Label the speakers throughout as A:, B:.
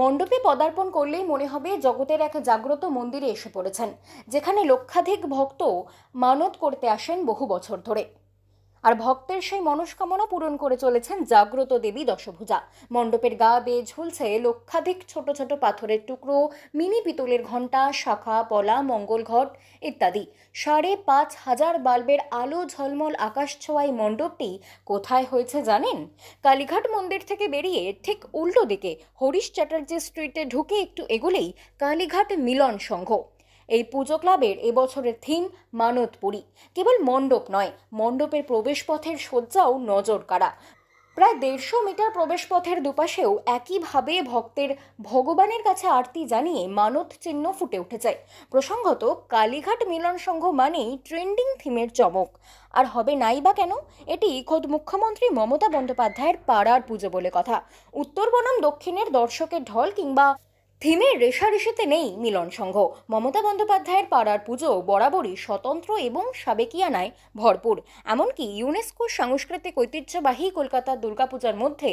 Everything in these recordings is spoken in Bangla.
A: মণ্ডপে পদার্পণ করলেই মনে হবে জগতের এক জাগ্রত মন্দিরে এসে পড়েছেন, যেখানে লক্ষাধিক ভক্ত মানত করতে আসেন বহু বছর ধরে। আর ভক্তের সেই মনস্কামনা পূরণ করে চলেছেন জাগ্রত দেবী দশভুজা। মণ্ডপের গা বেয়ে ঝুলছে লক্ষাধিক ছোট ছোট পাথরের টুকরো, মিনি পিতলের ঘণ্টা, শাখা, পলা, মঙ্গল ঘট ইত্যাদি। সাড়ে পাঁচ হাজার বাল্বের আলো ঝলমল আকাশ ছোঁয়াই মণ্ডপটি কোথায় হয়েছে জানেন? কালীঘাট মন্দির থেকে বেরিয়ে ঠিক উল্টো দিকে হরিশ চ্যাটার্জি স্ট্রিটে ঢুকে একটু এগোলেই কালীঘাট মিলন সংঘ। এই পুজো ক্লাবের এবছরের থিম মানতপুরী। কেবল মণ্ডপ নয়, মণ্ডপের প্রবেশপথের সজ্জাও নজর কাড়া। প্রায় দেড়শো মিটার প্রবেশপথের দুপাশেও একইভাবে ভক্তের ভগবানের কাছে আরতি জানিয়ে মানত চিহ্ন ফুটে উঠেছে। প্রসঙ্গত, কালীঘাট মিলন সংঘ মানেই ট্রেন্ডিং থিমের চমক। আর হবে নাই বা কেন? এটি খোদ মুখ্যমন্ত্রী মমতা বন্দ্যোপাধ্যায়ের পাড়ার পুজো বলে কথা। উত্তর বনাম দক্ষিণের দর্শকের ঢল কিংবা থিমের রেশারেশিতে নেই মিলন সংঘ। মমতা বন্দ্যোপাধ্যায়ের পাড়ার পুজো বরাবরই স্বতন্ত্র এবং সাবেকিয়ানায় ভরপুর। এমনকি ইউনেস্কো সাংস্কৃতিক ঐতিহ্যবাহী কলকাতার দুর্গাপূজার মধ্যে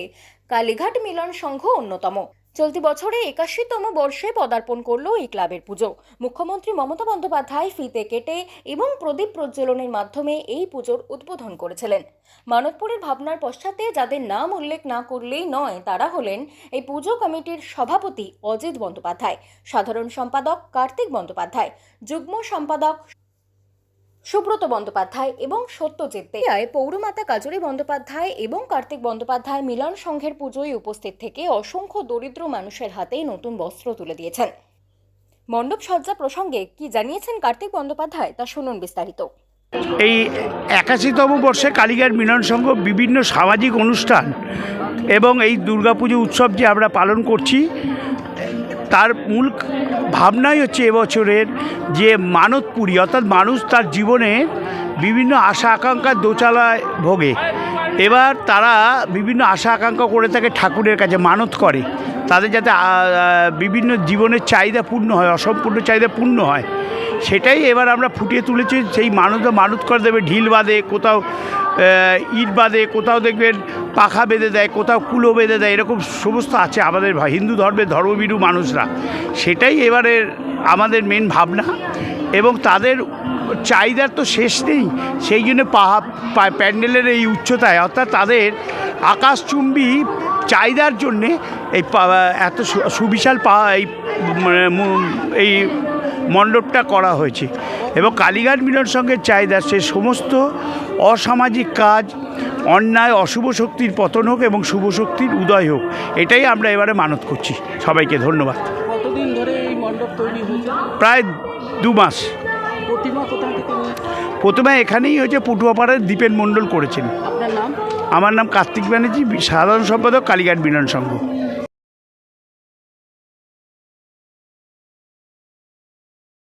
A: কালীঘাট মিলন সংঘ অন্যতম। চলতি বছরে একাশিতম বর্ষে পদার্পণ করল এই ক্লাবের পুজো। মুখ্যমন্ত্রী মমতা বন্দ্যোপাধ্যায় ফিতে কেটে এবং প্রদীপ প্রজ্বলনের মাধ্যমে এই পুজোর উদ্বোধন করেছিলেন। মানবপুরের ভাবনার পশ্চাতে যাদের নাম উল্লেখ না করলেই নয়, তারা হলেন এই পুজো কমিটির সভাপতি অজিত বন্দ্যোপাধ্যায়, সাধারণ সম্পাদক কার্তিক বন্দ্যোপাধ্যায়, যুগ্ম সম্পাদক সুব্রত বন্দ্যোপাধ্যায় এবং সত্যজিৎ দে। পৌরমাতা কাজরি বন্দ্যোপাধ্যায় এবং কার্তিক বন্দ্যোপাধ্যায় মিলন সংঘের পুজোয় উপস্থিত থেকে অসংখ্য দরিদ্র মানুষের হাতে নতুন বস্ত্র তুলে দিয়েছেন মণ্ডপ সজ্জা প্রসঙ্গে কি জানিয়েছেন কার্তিক বন্দ্যোপাধ্যায় তা শুনুন বিস্তারিত
B: এই একাশিতম বর্ষে কালীঘাট মিলন সংঘ বিভিন্ন সামাজিক অনুষ্ঠান এবং এই দুর্গাপুজো উৎসব যে আমরা পালন করছি তার মূল ভাবনাই হচ্ছে এবছরের যে মানতপুরী, অর্থাৎ মানুষ তার জীবনে বিভিন্ন আশা আকাঙ্ক্ষার দোচালায় ভোগে। এবার তারা বিভিন্ন আশা আকাঙ্ক্ষা করে থাকে ঠাকুরের কাছে মানত করে। তাদের যাতে বিভিন্ন জীবনের চাহিদা পূর্ণ হয়, অসম্পূর্ণ চাহিদা পূর্ণ হয়, সেটাই এবার আমরা ফুটিয়ে তুলেছি। সেই মানুষ মানুষ করে দেবে, ঢিল বাঁধে, কোথাও ইট বাঁধে, কোথাও দেখবেন পাখা বেঁধে দেয়, কোথাও কুলো বেঁধে দেয়, এরকম সমস্ত আছে আমাদের হিন্দু ধর্মের ধর্মবিরু মানুষরা। সেটাই এবারের আমাদের মেন ভাবনা এবং তাদের চাহিদার তো শেষ নেই। সেই জন্য পাহা প্যান্ডেলের এই উচ্চতায়, অর্থাৎ তাদের আকাশচুম্বী চাহিদার জন্যে এই পা- এত সুবিশাল পা এই মানে এই মণ্ডপটা করা হয়েছে। এবং কালীঘাট মিলন সঙ্গে চাহিদা সে সমস্ত অসামাজিক কাজ অন্যায় অশুভ শক্তির পতন হোক এবং শুভ শক্তির উদয় হোক এটাই আমরা এবারে মানত করছি। সবাইকে ধন্যবাদ।
C: কতদিন ধরে এই মণ্ডপ তৈরি হয়েছে?
B: প্রায় দু মাস।
C: প্রতিমা
B: এখানেই হয়েছে পটুয়াপাড়ার দীপেন মণ্ডল করেছেন। আমার নাম কার্তিক ব্যানার্জি সাধারণ সম্পাদক কালীঘাট বিনয়ন সংঘ।